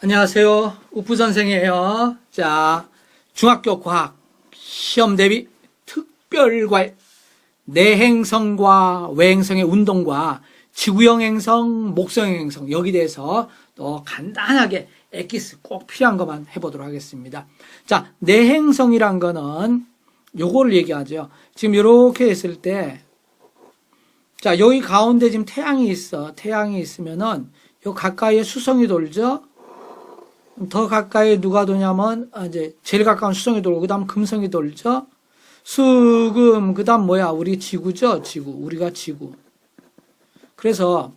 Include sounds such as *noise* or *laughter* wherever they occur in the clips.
안녕하세요. 우프 선생이에요. 자, 중학교 과학 시험 대비 특별과외 내행성과 외행성의 운동과 지구형 행성, 목성형 행성 여기 대해서 또 간단하게 엑기스 꼭 필요한 것만 해보도록 하겠습니다. 자, 내행성이란 거는 요거를 얘기하죠. 지금 이렇게 했을 때 자, 여기 가운데 지금 태양이 있어. 태양이 있으면은 요 가까이에 수성이 돌죠. 더 가까이 누가 도냐면 아, 이제 제일 가까운 수성이 돌고 그다음 금성이 돌죠. 수금 그다음 뭐야? 우리 지구죠. 지구. 우리가 지구. 그래서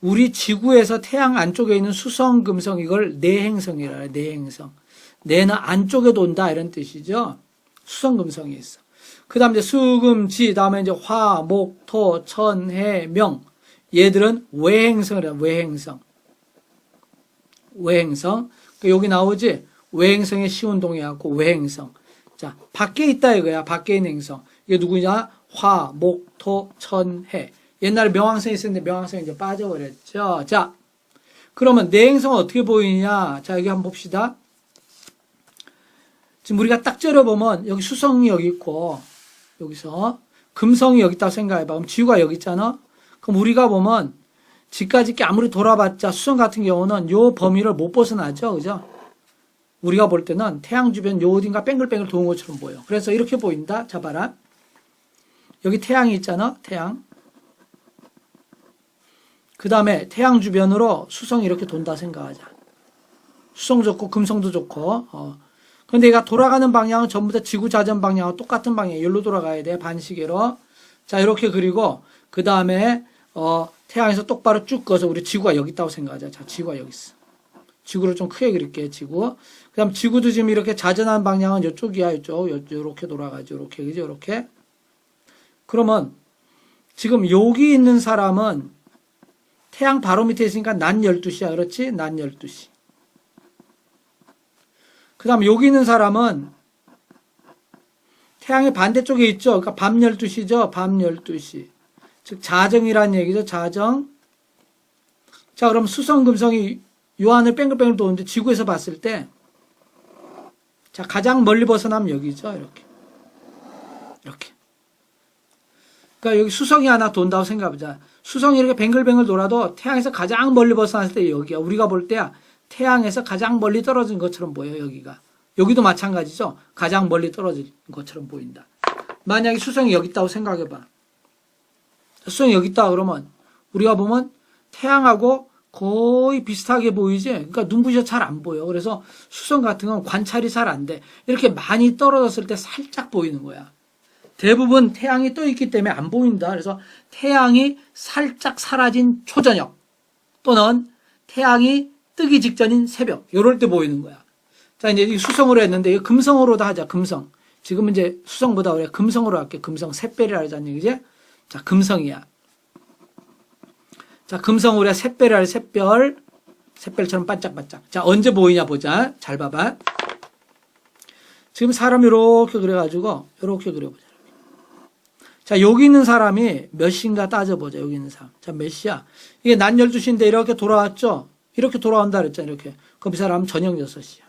우리 지구에서 태양 안쪽에 있는 수성, 금성 이걸 내행성이라 해요. 내행성. 내는 안쪽에 돈다 이런 뜻이죠. 수성, 금성이 있어. 그다음 이제 수금, 지, 다음에 이제 화, 목, 토, 천, 해, 명. 얘들은 외행성이라 외행성. 외행성. 그 여기 나오지? 외행성의 시운동이갖고 외행성. 자, 밖에 있다 이거야. 밖에 있는 행성. 이게 누구냐? 화, 목, 토, 천, 해. 옛날에 명왕성이 있었는데 명왕성이 이제 빠져버렸죠. 자, 그러면 내행성은 어떻게 보이냐? 자, 여기 한번 봅시다. 지금 우리가 딱 째려보면 여기 수성이 여기 있고 여기서 금성이 여기 있다고 생각해봐. 그럼 지구가 여기 있잖아? 그럼 우리가 보면 지까지 게 아무리 돌아봤자 수성 같은 경우는 요 범위를 못 벗어나죠. 그죠? 우리가 볼 때는 태양 주변 요 어딘가 뱅글뱅글 도는 것처럼 보여. 그래서 이렇게 보인다. 자, 봐라. 여기 태양이 있잖아. 태양. 그 다음에 태양 주변으로 수성이 이렇게 돈다 생각하자. 수성 좋고 금성도 좋고. 어. 근데 얘가 돌아가는 방향은 전부 다 지구 자전 방향하고 똑같은 방향. 여기로 돌아가야 돼. 반시계로. 자, 이렇게 그리고 그 다음에 어, 태양에서 똑바로 쭉 꺼서 우리 지구가 여기 있다고 생각하자. 자, 지구가 여기 있어. 지구를 좀 크게 그릴게, 지구. 그 다음 지구도 지금 이렇게 자전하는 방향은 이쪽이야, 이쪽. 요, 요렇게 돌아가죠. 요렇게, 그죠? 요렇게. 그러면 지금 여기 있는 사람은 태양 바로 밑에 있으니까 낮 12시야. 그렇지? 낮 12시. 그 다음 여기 있는 사람은 태양의 반대쪽에 있죠. 그러니까 밤 12시죠. 밤 12시. 즉 자정이란 얘기죠. 자정. 자, 그럼 수성 금성이 요 안을 뺑글뺑글 도는데 지구에서 봤을 때 자, 가장 멀리 벗어나면 여기죠. 이렇게. 이렇게. 그러니까 여기 수성이 하나 돈다고 생각해보자. 수성이 이렇게 뱅글뱅글 돌아도 태양에서 가장 멀리 벗어났을 때 여기야. 우리가 볼 때야 태양에서 가장 멀리 떨어진 것처럼 보여 여기가. 여기도 마찬가지죠. 가장 멀리 떨어진 것처럼 보인다. 만약에 수성이 여기 있다고 생각해봐. 수성이 여기 있다 그러면 우리가 보면 태양하고 거의 비슷하게 보이지. 그러니까 눈부셔 잘 안 보여. 그래서 수성 같은 건 관찰이 잘 안 돼. 이렇게 많이 떨어졌을 때 살짝 보이는 거야. 대부분 태양이 떠 있기 때문에 안 보인다. 그래서 태양이 살짝 사라진 초저녁 또는 태양이 뜨기 직전인 새벽 요럴 때 보이는 거야. 자 이제 이 수성으로 했는데 이 금성으로도 하자. 금성. 지금 이제 수성보다 우리가 금성으로 할게. 금성 샛별이라 하자는 얘기지. 자 금성이야. 자 금성 우리가 할 샛별. 샛별처럼 반짝반짝. 자 언제 보이냐 보자. 잘 봐봐. 지금 사람 이렇게 그려가지고 이렇게 그려보자. 자, 여기 있는 사람이 몇 시인가 따져보자, 여기 있는 사람. 자, 몇 시야? 이게 낮 12시인데 이렇게 돌아왔죠? 이렇게 돌아온다 그랬잖아, 이렇게. 그럼 이 사람은 저녁 6시야.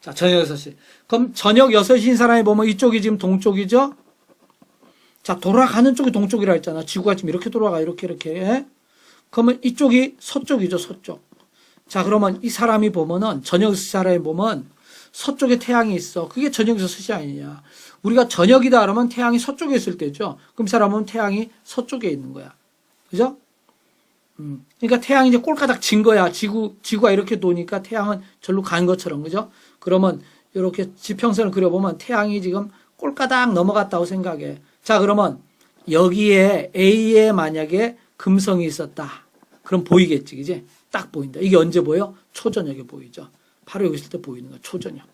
자, 저녁 6시. 그럼 저녁 6시인 사람이 보면 이쪽이 지금 동쪽이죠? 자, 돌아가는 쪽이 동쪽이라 했잖아. 지구가 지금 이렇게 돌아가, 이렇게, 이렇게. 그러면 이쪽이 서쪽이죠, 서쪽. 자, 그러면 이 사람이 보면은, 저녁 6시 사람이 보면, 서쪽에 태양이 있어. 그게 저녁 6시 아니냐. 우리가 저녁이다 그러면 태양이 서쪽에 있을 때죠. 그럼 이 사람은 태양이 서쪽에 있는 거야. 그죠? 음. 그러니까 태양이 이제 꼴까닥 진 거야. 지구, 지구가 이렇게 도니까 태양은 절로 간 것처럼. 그죠? 그러면 이렇게 지평선을 그려보면 태양이 지금 꼴까닥 넘어갔다고 생각해. 자, 그러면 여기에 A에 만약에 금성이 있었다. 그럼 보이겠지. 그지? 딱 보인다. 이게 언제 보여? 초저녁에 보이죠. 바로 여기 있을 때 보이는 거야. 초저녁.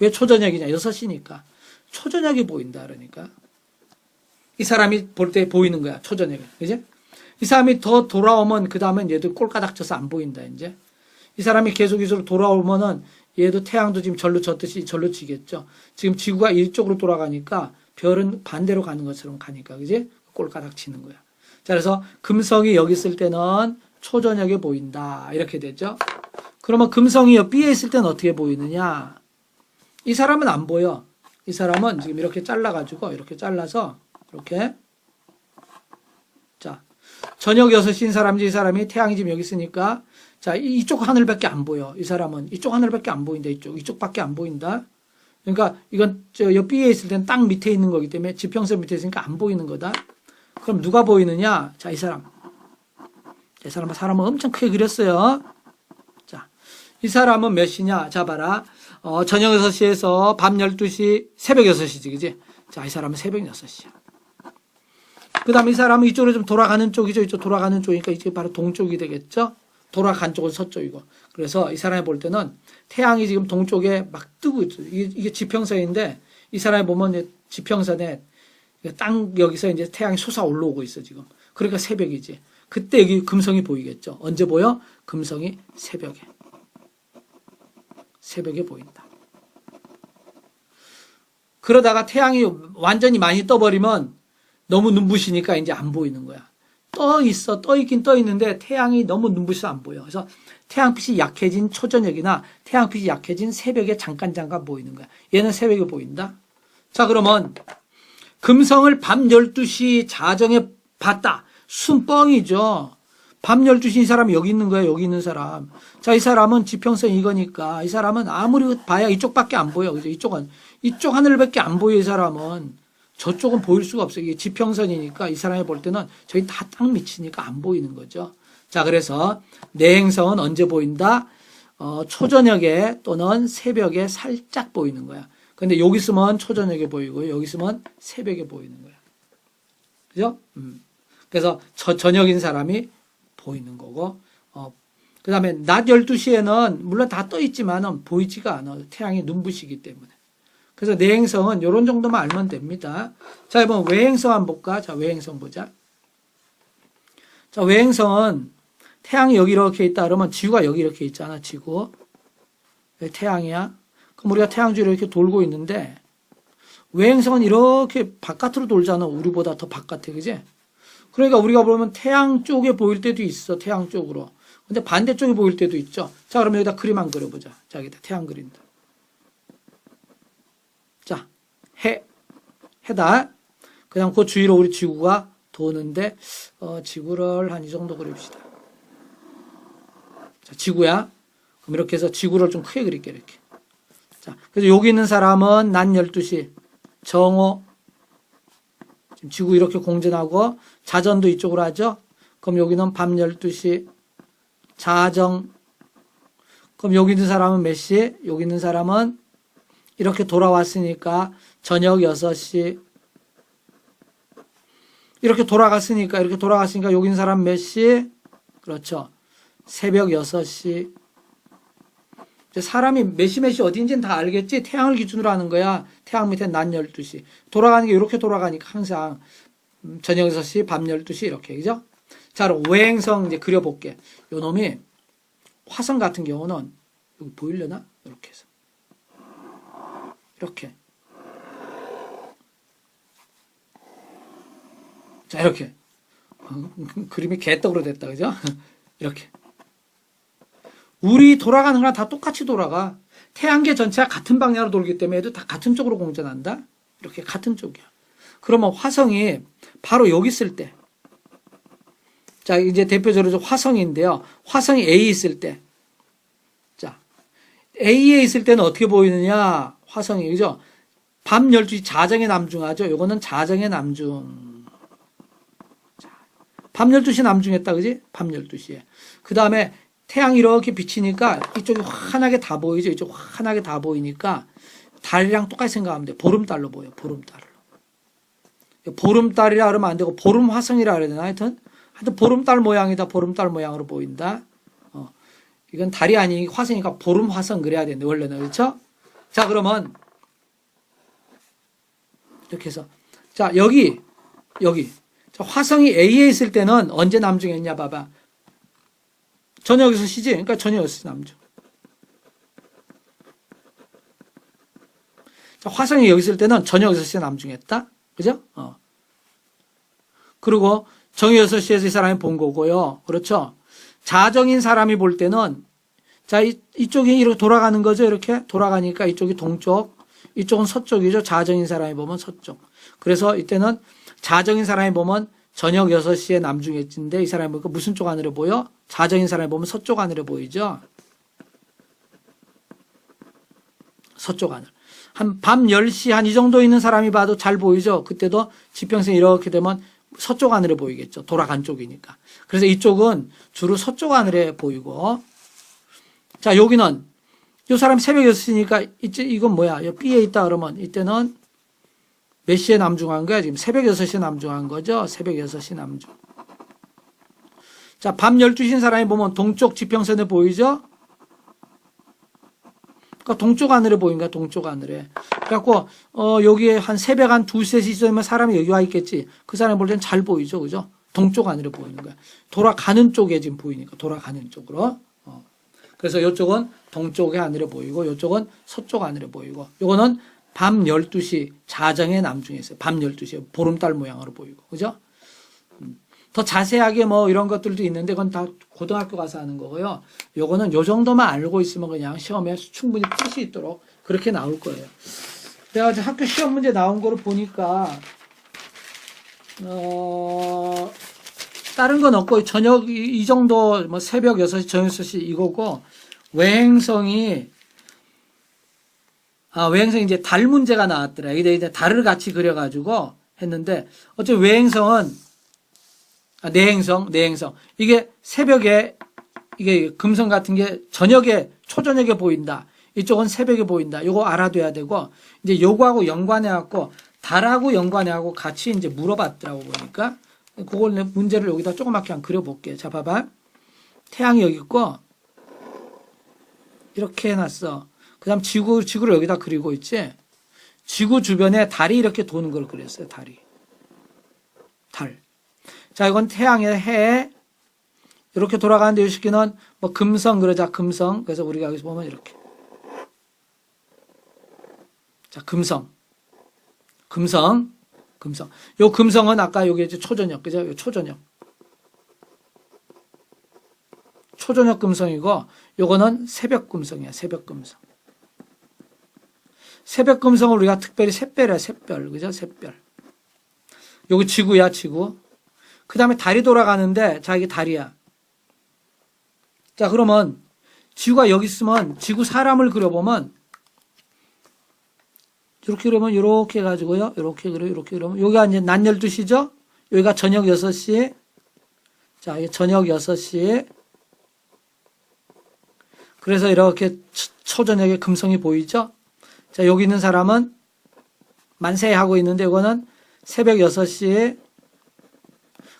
왜 초저녁이냐? 6시니까. 초저녁이 보인다. 그러니까. 이 사람이 볼 때 보이는 거야. 초저녁에. 그지? 이 사람이 더 돌아오면 그 다음엔 얘도 꼴까닥 져서 안 보인다. 이제. 이 사람이 계속 이쪽으로 돌아오면은 얘도 태양도 지금 절로 졌듯이 절로 지겠죠. 지금 지구가 이쪽으로 돌아가니까 별은 반대로 가는 것처럼 가니까. 그지? 꼴까닥 치는 거야. 자, 그래서 금성이 여기 있을 때는 초저녁에 보인다. 이렇게 되죠. 그러면 금성이 여 B에 있을 때는 어떻게 보이느냐? 이 사람은 안 보여. 이 사람은 지금 이렇게 잘라가지고, 이렇게 잘라서, 이렇게. 자, 저녁 6시인 사람이지, 이 사람이 태양이 지금 여기 있으니까, 자, 이- 이쪽 하늘밖에 안 보여. 이 사람은. 이쪽 하늘밖에 안 보인다. 이쪽. 이쪽밖에 안 보인다. 그러니까 이건 저옆 B에 있을 때는 땅 밑에 있는 거기 때문에 지평선 밑에 있으니까 안 보이는 거다. 그럼 누가 보이느냐? 자, 이 사람. 이 사람은 사람을 엄청 크게 그렸어요. 자, 이 사람은 몇 시냐? 자, 봐라. 어, 저녁 6시에서 밤 12시, 새벽 6시지, 그지? 자, 이 사람은 새벽 6시야. 그 다음에 이 사람은 이쪽으로 좀 돌아가는 쪽이죠. 이쪽 돌아가는 쪽이니까 이게 바로 동쪽이 되겠죠? 돌아간 쪽은 서쪽이고. 그래서 이 사람이 볼 때는 태양이 지금 동쪽에 막 뜨고 있어요. 이게, 지평선인데 이 사람이 보면 지평선에 땅 여기서 이제 태양이 솟아 올라오고 있어 지금. 그러니까 새벽이지. 그때 여기 금성이 보이겠죠. 언제 보여? 금성이 새벽에. 새벽에 보인다. 그러다가 태양이 완전히 많이 떠버리면 너무 눈부시니까 이제 안 보이는 거야. 떠 있어, 떠 있긴 떠 있는데 태양이 너무 눈부셔서 안 보여. 그래서 태양빛이 약해진 초저녁이나 태양빛이 약해진 새벽에 잠깐 잠깐 보이는 거야. 얘는 새벽에 보인다. 자, 그러면 금성을 밤 12시 자정에 봤다. 순뻥이죠. 밤 12시 이 사람이 여기 있는 거야, 여기 있는 사람. 자, 이 사람은 지평선 이거니까 이 사람은 아무리 봐야 이쪽밖에 안 보여. 그죠? 이쪽은, 이쪽 하늘밖에 안 보여, 이 사람은. 저쪽은 보일 수가 없어요. 이게 지평선이니까 이 사람이 볼 때는 저기 다땅 밑이니까 안 보이는 거죠. 자, 그래서 내 행성은 언제 보인다? 어, 초저녁에 또는 새벽에 살짝 보이는 거야. 근데 여기 있으면 초저녁에 보이고 여기 있으면 새벽에 보이는 거야. 그죠? 음. 그래서 저, 저녁인 사람이 보이는 거고, 어, 그 다음에 낮 12시에는 물론 다 떠 있지만은 보이지가 않아. 태양이 눈부시기 때문에. 그래서 내행성은 이런 정도만 알면 됩니다. 자, 이번 외행성 한번 볼까? 자, 외행성 보자. 자, 외행성은 태양이 여기 이렇게 있다 그러면 지구가 여기 이렇게 있잖아, 지구. 태양이야. 그럼 우리가 태양 주위를 이렇게 돌고 있는데, 외행성은 이렇게 바깥으로 돌잖아. 우리보다 더 바깥에, 그지? 그러니까 우리가 보면 태양 쪽에 보일 때도 있어, 태양 쪽으로. 근데 반대쪽에 보일 때도 있죠. 자, 그럼 여기다 그림 한 그려보자. 자, 여기다 태양 그린다. 자, 해, 해다. 그 다음 그 주위로 우리 지구가 도는데, 어, 지구를 한 이 정도 그립시다. 자, 지구야. 그럼 이렇게 해서 지구를 좀 크게 그릴게, 이렇게. 자, 그래서 여기 있는 사람은 낮 12시, 정오, 지금 지구 이렇게 공전하고, 자전도 이쪽으로 하죠? 그럼 여기는 밤 12시, 자정. 그럼 여기 있는 사람은 몇 시? 여기 있는 사람은 이렇게 돌아왔으니까 저녁 6시. 이렇게 돌아갔으니까, 이렇게 돌아갔으니까 있는 사람 몇 시? 그렇죠. 새벽 6시. 이제 사람이 몇 시 몇 시 어딘지는 다 알겠지? 태양을 기준으로 하는 거야. 태양 밑에 낮 12시. 돌아가는 게 이렇게 돌아가니까 항상 음, 저녁 6시, 밤 12시 이렇게. 그죠? 자, 외행성 이제 그려볼게. 요 놈이 화성 같은 경우는 여기 보이려나? 이렇게 해서. 이렇게. 자, 이렇게. 어, 그림이 개떡으로 됐다. 그죠? *laughs* 이렇게. 우리 돌아가는 거랑 다 똑같이 돌아가. 태양계 전체가 같은 방향으로 돌기 때문에 얘도 다 같은 쪽으로 공전한다. 이렇게 같은 쪽이야. 그러면 화성이 바로 여기 있을 때. 자, 이제 대표적으로 좀 화성인데요. 화성이 A 있을 때. 자, A에 있을 때는 어떻게 보이느냐? 화성이, 그죠? 밤 12시 자정에 남중하죠? 요거는 자정에 남중. 자, 밤 12시 남중했다, 그지? 밤 12시에. 그 다음에 태양이 이렇게 비치니까 이쪽이 환하게 다 보이죠? 이쪽 환하게 다 보이니까 달이랑 똑같이 생각하면 돼. 보름달로 보여, 보름달로. 보름달이라 그러면 안 되고 보름 화성이라 그래야 되나? 하여튼 하여튼 보름달 모양이다. 보름달 모양으로 보인다. 어, 이건 달이 아니 화성이니까 보름 화성 그래야 되는데 원래는 그렇죠? 자 그러면 이렇게 해서 자 여기 여기 자, 화성이 A에 있을 때는 언제 남중했냐 봐봐. 저녁 6시지? 그러니까 저녁 6시 남중. 자, 화성이 여기 있을 때는 저녁 6시에 남중했다. 그죠? 어. 그리고 정의 6시에서 이 사람이 본 거고요. 그렇죠? 자정인 사람이 볼 때는 자, 이, 이쪽이 이렇게 돌아가는 거죠. 이렇게 돌아가니까 이쪽이 동쪽, 이쪽은 서쪽이죠. 자정인 사람이 보면 서쪽. 그래서 이때는 자정인 사람이 보면 저녁 6시에 남중했진데 이 사람이 보니까 무슨 쪽 하늘에 보여? 자정인 사람이 보면 서쪽 하늘에 보이죠. 서쪽 하늘. 한 밤 10시 한 이 정도 있는 사람이 봐도 잘 보이죠. 그때도 지평선 이렇게 되면 서쪽 하늘에 보이겠죠. 돌아간 쪽이니까. 그래서 이쪽은 주로 서쪽 하늘에 보이고 자, 여기는 이 사람이 새벽 6시니까 이제 이건 뭐야? 이 B에 있다 그러면 이때는 몇 시에 남중한 거야? 지금 새벽 6시에 남중한 거죠? 새벽 6시 남중. 자, 밤 12시인 사람이 보면 동쪽 지평선에 보이죠? 그러니까 동쪽 하늘에 보인가 동쪽 하늘에. 그래갖고 어 여기에 한 새벽 한 두세 시 되면 사람이 여기 와 있겠지. 그 사람이 볼 땐 잘 보이죠, 그죠? 동쪽 하늘에 보이는 거야. 돌아가는 쪽에 지금 보이니까 돌아가는 쪽으로. 어. 그래서 이쪽은 동쪽의 하늘에 보이고 이쪽은 서쪽 하늘에 보이고 요거는 밤 12시 자정의 남중에 있어요. 밤 12시에 보름달 모양으로 보이고. 그죠? 음. 더 자세하게 뭐 이런 것들도 있는데 그건 다 고등학교 가서 하는 거고요. 요거는 요 정도만 알고 있으면 그냥 시험에 충분히 풀 수 있도록 그렇게 나올 거예요. 내가 이제 학교 시험 문제 나온 거를 보니까 어 다른 건 없고 저녁 이, 이 정도 뭐 새벽 6시 저녁 6시 이거고 외행성이 아 외행성 이제 달 문제가 나왔더라. 이게 이제 달을 같이 그려가지고 했는데 어째 외행성은 아, 내행성 내행성 이게 새벽에 이게 금성 같은 게 저녁에 초저녁에 보인다. 이쪽은 새벽에 보인다. 요거 알아둬야 되고 이제 요거하고 연관해 갖고 달하고 연관해 갖고 같이 이제 물어봤더라고 보니까 그걸 내 문제를 여기다 조그맣게 한 그려볼게. 자, 봐봐. 태양이 여기 있고, 이렇게 해놨어. 그 다음 지구, 지구를 여기다 그리고 있지. 지구 주변에 달이 이렇게 도는 걸 그렸어요, 달이. 달. 자, 이건 태양의 해. 이렇게 돌아가는데 이 시기는 뭐 금성 그러자, 금성. 그래서 우리가 여기서 보면 이렇게. 자, 금성. 금성. 금성. 요 금성은 아까 여기 이제 초저녁, 그죠? 요 초저녁. 초저녁 금성이고, 요거는 새벽 금성이야, 새벽 금성. 새벽 금성을 우리가 특별히 샛별이야, 샛별. 그죠? 샛별. 요거 지구야, 지구. 그 다음에 달이 돌아가는데, 자, 이게 달이야. 자, 그러면, 지구가 여기 있으면, 지구 사람을 그려보면, 이렇게 그러면 이렇게 해가지고요. 이렇게 그려 이렇게 그러면 여기가 이제 낮 12시죠? 여기가 저녁 6시. 자, 이게 저녁 6시. 그래서 이렇게 초- 초저녁에 금성이 보이죠? 자, 여기 있는 사람은 만세 하고 있는데 이거는 새벽 6시에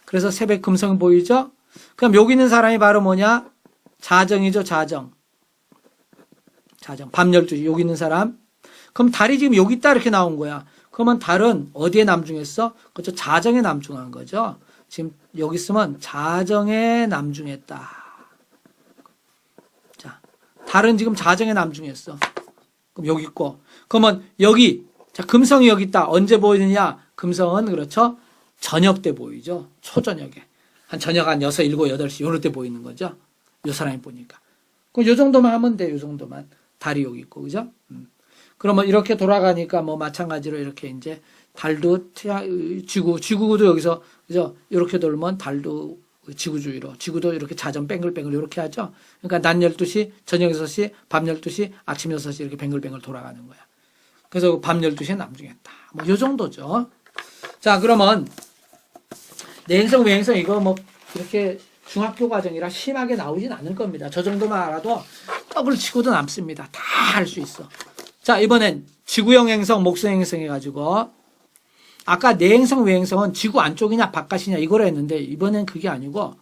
그래서 새벽 금성 보이죠? 그럼 여기 있는 사람이 바로 뭐냐? 자정이죠, 자정. 자정. 밤 12시 여기 있는 사람. 그럼 달이 지금 여기 있다 이렇게 나온 거야. 그러면 달은 어디에 남중했어? 그렇죠. 자정에 남중한 거죠. 지금 여기 있으면 자정에 남중했다. 자, 달은 지금 자정에 남중했어. 그럼 여기 있고. 그러면 여기 자, 금성이 여기 있다. 언제 보이느냐? 금성은 그렇죠. 저녁 때 보이죠. 초저녁에. 한 저녁 한 6, 7, 8시 요럴 때 보이는 거죠. 요 사람이 보니까. 그럼 요 정도만 하면 돼. 요 정도만. 달이 여기 있고. 그죠? 음. 그러면 이렇게 돌아가니까 뭐 마찬가지로 이렇게 이제 달도 지구, 지구도 여기서 그죠? 이렇게 돌면 달도 지구 주위로, 지구도 이렇게 자전 뱅글뱅글 이렇게 하죠. 그러니까 낮 12시, 저녁 6시, 밤 12시, 아침 6시 이렇게 뱅글뱅글 돌아가는 거야. 그래서 밤 12시에 남중했다. 뭐 요 정도죠. 자, 그러면 내행성, 외행성 이거 뭐 이렇게 중학교 과정이라 심하게 나오진 않을 겁니다. 저 정도만 알아도 더블 치고도 남습니다. 다 할 수 있어. 자, 이번엔 지구형 행성, 목성 행성 해가지고, 아까 내행성, 외행성은 지구 안쪽이냐, 바깥이냐, 이거로 했는데, 이번엔 그게 아니고,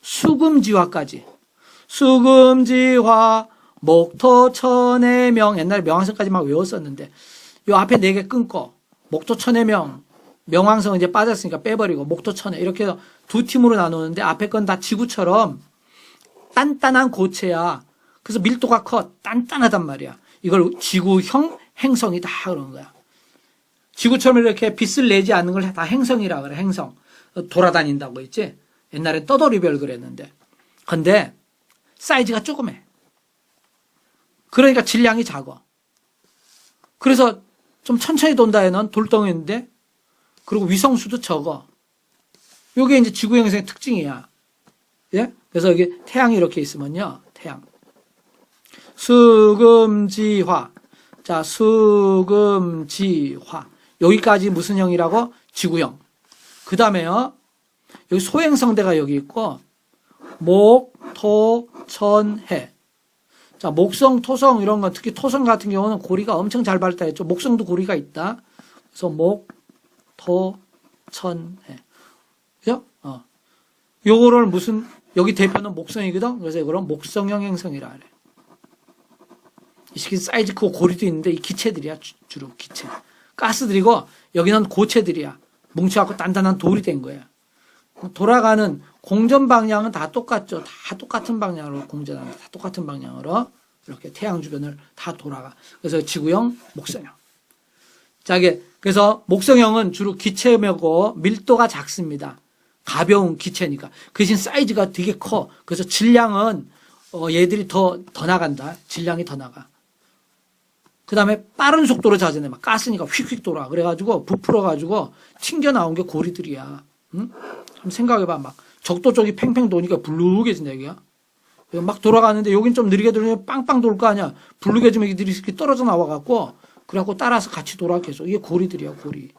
수금지화까지. 수금지화, 목토, 천의 명, 옛날에 명왕성까지 막 외웠었는데, 요 앞에 네 개 끊고, 목토, 천의 명, 명왕성 이제 빠졌으니까 빼버리고, 목토, 천의, 이렇게 해서 두 팀으로 나누는데, 앞에 건 다 지구처럼 단단한 고체야. 그래서 밀도가 커. 단단하단 말이야. 이걸 지구형 행성이다 그러는 거야. 지구처럼 이렇게 빛을 내지 않는 걸 다 행성이라 그래. 행성. 돌아다닌다고 했지. 옛날엔 떠돌이별 그랬는데. 근데 사이즈가 조그매. 그러니까 질량이 작아. 그래서 좀 천천히 돈다 에는 돌덩이인데 그리고 위성수도 적어. 요게 이제 지구 형성의 특징이야. 예? 그래서 여기 태양이 이렇게 있으면요. 태양. 수금지화. 자, 수금지화. 여기까지 무슨 형이라고? 지구형. 그 다음에요. 여기 소행성대가 여기 있고, 목, 토, 천, 해. 자, 목성, 토성 이런 건 특히 토성 같은 경우는 고리가 엄청 잘 발달했죠. 목성도 고리가 있다. 그래서 목, 토, 천, 해. 그죠? 어. 요거를 무슨 여기 대표는 목성이거든. 그래서 이거는 목성형 행성이라 그래. 이 새끼 사이즈 크고 고리도 있는데 이 기체들이야 주- 주로 기체. 가스들이고 여기는 고체들이야. 뭉쳐갖고 단단한 돌이 된 거야. 돌아가는 공전 방향은 다 똑같죠. 다 똑같은 방향으로 공전하는 다 똑같은 방향으로 이렇게 태양 주변을 다 돌아가. 그래서 지구형, 목성형. 자, 이게 그래서 목성형은 주로 기체면고 밀도가 작습니다. 가벼운 기체니까. 그 대신 사이즈가 되게 커. 그래서 질량은 어, 얘들이 더, 더 나간다. 질량이 더 나가. 그 다음에 빠른 속도로 자전해. 막 가스니까 휙휙 돌아. 그래가지고 부풀어가지고 튕겨 나온 게 고리들이야. 응? 한번 생각해봐. 막 적도 쪽이 팽팽 도니까 불룩해진다, 여기야. 여기 막 돌아가는데 여긴 좀 느리게 돌면 빵빵 돌 거 아니야. 불룩해지면 이들이 이렇게 떨어져 나와갖고 그래갖고 따라서 같이 돌아 계속. 이게 고리들이야, 고리.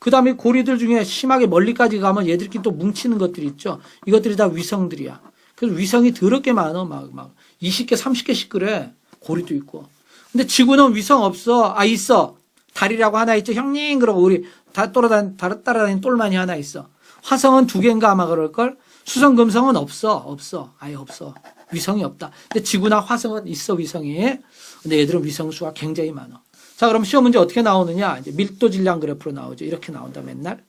그 다음에 고리들 중에 심하게 멀리까지 가면 얘들끼리 또 뭉치는 것들이 있죠. 이것들이 다 위성들이야. 그래서 위성이 더럽게 많아. 막, 막 20개, 30개씩 그래. 고리도 있고. 근데 지구는 위성 없어. 아, 있어. 달이라고 하나 있죠. 형님, 그러고 우리 다 따라다니, 다 따라다니는 똘만이 하나 있어. 화성은 두 개인가 아마 그럴걸? 수성, 금성은 없어. 없어. 아예 없어. 위성이 없다. 근데 지구나 화성은 있어, 위성이. 근데 얘들은 위성 수가 굉장히 많아. 자, 그럼 시험 문제 어떻게 나오느냐? 이제 밀도 질량 그래프로 나오죠. 이렇게 나온다, 맨날.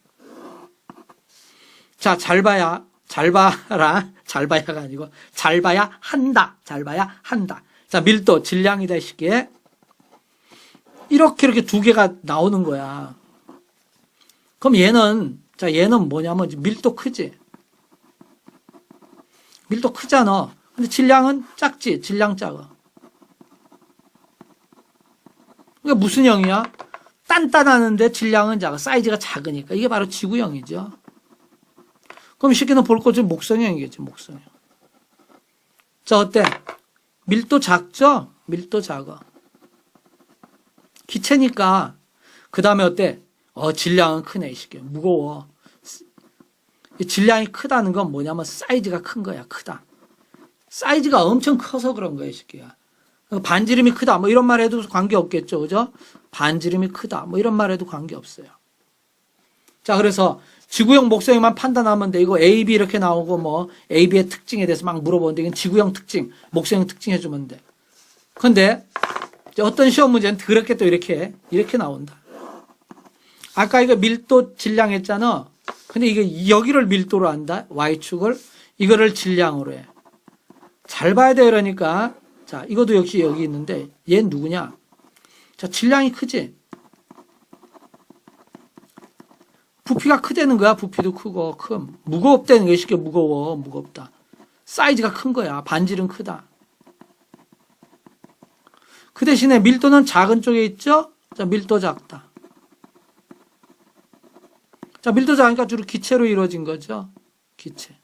자, 잘 봐야, 잘 봐라. *laughs* 잘 봐야가 아니고, 잘 봐야 한다. 잘 봐야 한다. 자, 밀도, 질량이다, 이 시기에. 이렇게 이렇게 두 개가 나오는 거야. 그럼 얘는, 자, 얘는 뭐냐면 밀도 크지? 밀도 크잖아. 근데 질량은 작지? 질량 작아. 그러니까 무슨 형이야? 단단하는데 질량은 작아. 사이즈가 작으니까. 이게 바로 지구형이죠. 그럼 이 새끼는 볼 것은 목성형이겠지, 목성형. 자, 어때? 밀도 작죠? 밀도 작아. 기체니까. 그 다음에 어때? 어, 질량은 크네, 이 새끼. 무거워. 이 질량이 크다는 건 뭐냐면 사이즈가 큰 거야, 크다. 사이즈가 엄청 커서 그런 거야, 이 새끼야. 반지름이 크다, 뭐 이런 말 해도 관계 없겠죠, 그죠? 반지름이 크다, 뭐 이런 말 해도 관계 없어요. 자, 그래서 지구형, 목성형만 판단하면 돼. 이거 A, B 이렇게 나오고 뭐 A, B의 특징에 대해서 막 물어보는데 이건 지구형 특징, 목성형 특징 해주면 돼. 근데 어떤 시험 문제는 그렇게 또 이렇게 이렇게 나온다. 아까 이거 밀도 질량 했잖아. 근데 이게 여기를 밀도로 한다. Y축을 이거를 질량으로 해. 잘 봐야 돼 그러니까 자 이것도 역시 여기 있는데 얘 누구냐? 자 질량이 크지. 부피가 크다는 거야. 부피도 크고 큼 무겁다는 게 쉽게 무거워 무겁다. 사이즈가 큰 거야. 반질은 크다. 그 대신에 밀도는 작은 쪽에 있죠. 자 밀도 작다. 자 밀도 작으니까 주로 기체로 이루어진 거죠. 기체.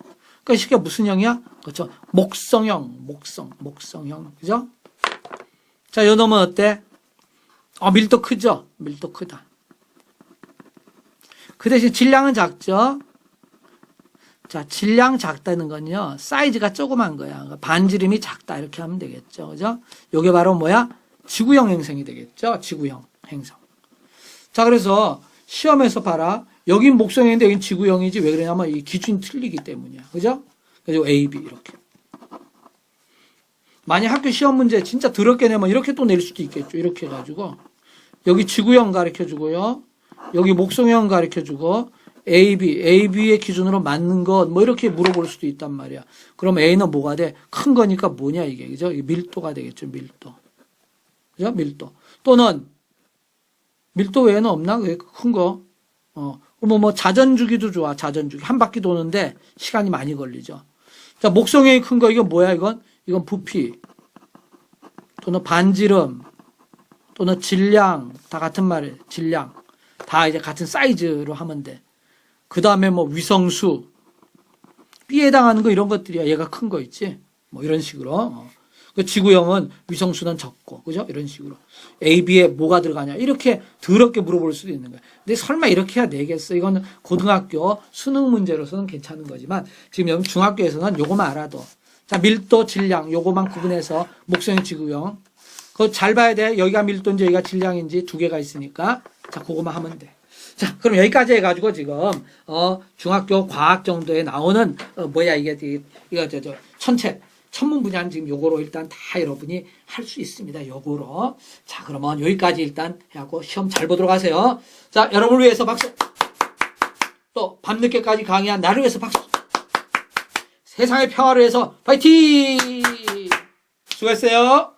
그러니까 쉽게 무슨 형이야? 그렇죠. 목성형, 목성, 목성형. 그죠? 자, 요 놈은 어때? 어, 밀도 크죠? 밀도 크다. 그 대신 질량은 작죠? 자, 질량 작다는 건요, 사이즈가 조그만 거야. 그러니까 반지름이 작다. 이렇게 하면 되겠죠. 그죠? 요게 바로 뭐야? 지구형 행성이 되겠죠? 지구형 행성. 자, 그래서 시험에서 봐라. 여긴 목성인데 여긴 지구형이지 왜 그러냐면 이 기준이 틀리기 때문이야. 그죠? 그래서 A, B 이렇게. 만약 학교 시험 문제 진짜 더럽게 내면 이렇게 또 낼 수도 있겠죠. 이렇게 해가지고 여기 지구형 가르쳐 주고요. 여기 목성형 가르쳐 주고 A, B, A, B의 기준으로 맞는 것 뭐 이렇게 물어볼 수도 있단 말이야. 그럼 A는 뭐가 돼? 큰 거니까 뭐냐 이게 그죠? 밀도가 되겠죠. 밀도. 그죠? 밀도. 또는 밀도 외에는 없나? 왜큰 거? 어, 뭐, 뭐, 자전주기도 좋아, 자전주기. 한 바퀴 도는데 시간이 많이 걸리죠. 자, 목성형이 큰 거, 이건 뭐야, 이건? 이건 부피. 또는 반지름. 또는 질량. 다 같은 말이에요. 질량. 다 이제 같은 사이즈로 하면 돼. 그 다음에 뭐 위성수. B에 해당하는 거 이런 것들이야. 얘가 큰 거 있지? 뭐 이런 식으로. 어. 그 지구형은 위성수는 적고, 그죠? 이런 식으로. A, B에 뭐가 들어가냐. 이렇게 더럽게 물어볼 수도 있는 거야. 근데 설마 이렇게 해야 되겠어? 이거는 고등학교 수능 문제로서는 괜찮은 거지만, 지금 여기 중학교에서는 요거만 알아도. 자, 밀도, 질량, 요거만 구분해서 목성형 지구형. 그거 잘 봐야 돼. 여기가 밀도인지 여기가 질량인지 두 개가 있으니까. 자, 그거만 하면 돼. 자, 그럼 여기까지 해가지고 지금, 어, 중학교 과학 정도에 나오는, 어, 뭐야, 이게, 이- 이거, 저, 저, 천체. 천문 분야는 지금 요거로 일단 다 여러분이 할 수 있습니다. 요거로. 자, 그러면 여기까지 일단 해갖고 시험 잘 보도록 하세요. 자, 여러분을 위해서 박수. 또, 밤늦게까지 강의한 나를 위해서 박수. 세상의 평화를 위해서 파이팅! 수고했어요.